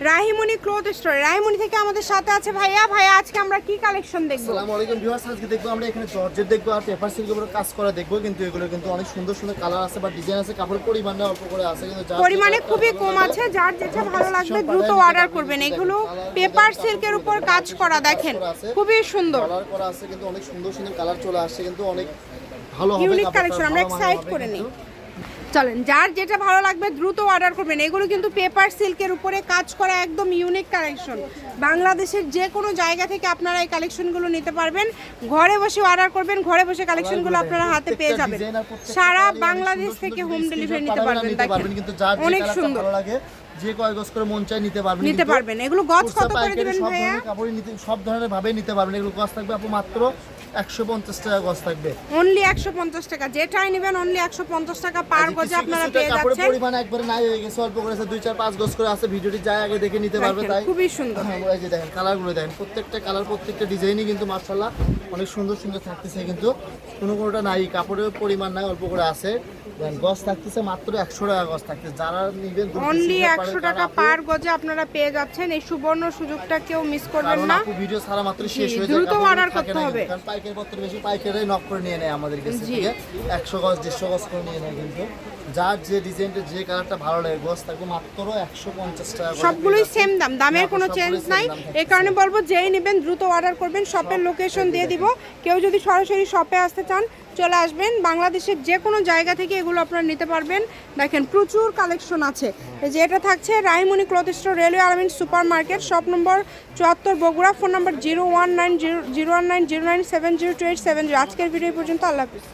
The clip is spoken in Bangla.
রাহিমণি ক্লোথ স্টোর রাহিমণি থেকে আমাদের সাথে আছে ভাইয়া। ভাইয়া আজকে আমরা কি কালেকশন দেখব? আসসালামু আলাইকুম ভিউয়ার্স আজকে দেখব আমরা এখানে জর্জেট দেখব আর পেপার সিল্কের উপর কাজ করা দেখব। কিন্তু এগুলো কিন্তু অনেক সুন্দর সুন্দর কালার আছে বা ডিজাইন আছে কাপড়ের পরিমাণটা অল্প করে আছে কিন্তু যার পরিমাণে খুবই কম আছে যার যেটা ভালো লাগবে দ্রুত অর্ডার করবেন। এগুলো পেপার সিল্কের উপর কাজ করা দেখেন খুবই সুন্দর। কালার করা আছে কিন্তু অনেক সুন্দর সুন্দর কালার চলে আসছে কিন্তু অনেক ভালো হবে ইউনিক কালেকশন আমরা ভালো এক মানের সাইড হবে করে নিই। চলেন যার যেটা ভালো লাগবে দ্রুত অর্ডার করবেন। এগুলো কিন্তু পেপার সিল্কের উপরে কাজ করা একদম ইউনিক কালেকশন বাংলাদেশের যে কোনো জায়গা থেকে আপনারা এই কালেকশনগুলো নিতে পারবেন। ঘরে বসে অর্ডার করবেন ঘরে বসে কালেকশনগুলো আপনারা হাতে পেয়ে যাবেন। সারা বাংলাদেশ থেকে হোম ডেলিভারি নিতে পারবেন অনেক সুন্দর। যে কয় গজ করে মন চাই নিতে পারবেন নিতে পারবেন। এগুলো গজ কত করে দিবেন ভাইয়া? কাপড়ই নিতে সব ধরনের ভাবে নিতে পারবেন। এগুলো গজ থাকবে আপু মাত্র একশো পঞ্চাশ টাকা গজ থাকবে। অনলি একশো পঞ্চাশ টাকা। যেটাই নেবেন অনলি একশো পঞ্চাশ টাকা পার গজে আপনারা পেয়ে কাপড়ের যাচ্ছেন। পরিমাণ একবারে নাই হয়ে গেছে অল্প করে আছে দুই চার পাঁচ গজ করে আছে ভিডিওটি আগে দেখে নিতে পারবে তাই। খুবই সুন্দর। হ্যাঁ এই যে দেখেন কালারগুলো দেখেন প্রত্যেকটা কালার প্রত্যেকটা ডিজাইনই কিন্তু মার্শাল্লাহ অনেক সুন্দর সুন্দর থাকতেছে কিন্তু কোনো কোনোটা নাই কাপড়ের পরিমাণ নাই অল্প করে আছে। গজ থাকতেছে মাত্র একশো টাকা গজ থাকতেছে যারা নিবেন অনলি একশো টাকা পার গজে আপনারা পেয়ে যাচ্ছেন। এই সুবর্ণ সুযোগটা কেউ মিস করবেন না। ভিডিও সারা মাত্র শেষ হয়ে দ্রুত যায় order করতে হবে। কারণ পাইকারি পত্র বেশি পাইকারি নক করে নিয়ে নেয় আমাদের কাছে। থেকে। একশো গজ দেড়শো গজ করে নিয়ে নেয় কিন্তু। যার যে ডিজাইনটা যে কালারটা ভালো লাগে গজ থাকবে মাত্র একশো পঞ্চাশ টাকা সবগুলোই সেম দাম দামের হ্যাঁ, কোনো চেঞ্জ নাই। এই কারণে বলব যেই নেবেন দ্রুত অর্ডার করবেন শপের লোকেশন দিয়ে দিব। কেউ যদি সরাসরি শপে আসতে চান চলে আসবেন। বাংলাদেশের যে কোনো জায়গা থেকে এগুলো আপনারা নিতে পারবেন। দেখেন প্রচুর কালেকশন আছে। এই যে এটা থাকছে Rahimoni cloth store railway Alamin super market shop number চুয়াত্তর Bogura phone number zero one nine zero zero one nine zero nine seven zero two eight seven zero আজকের ভিডিও পর্যন্ত আল্লাহ হাফিজ।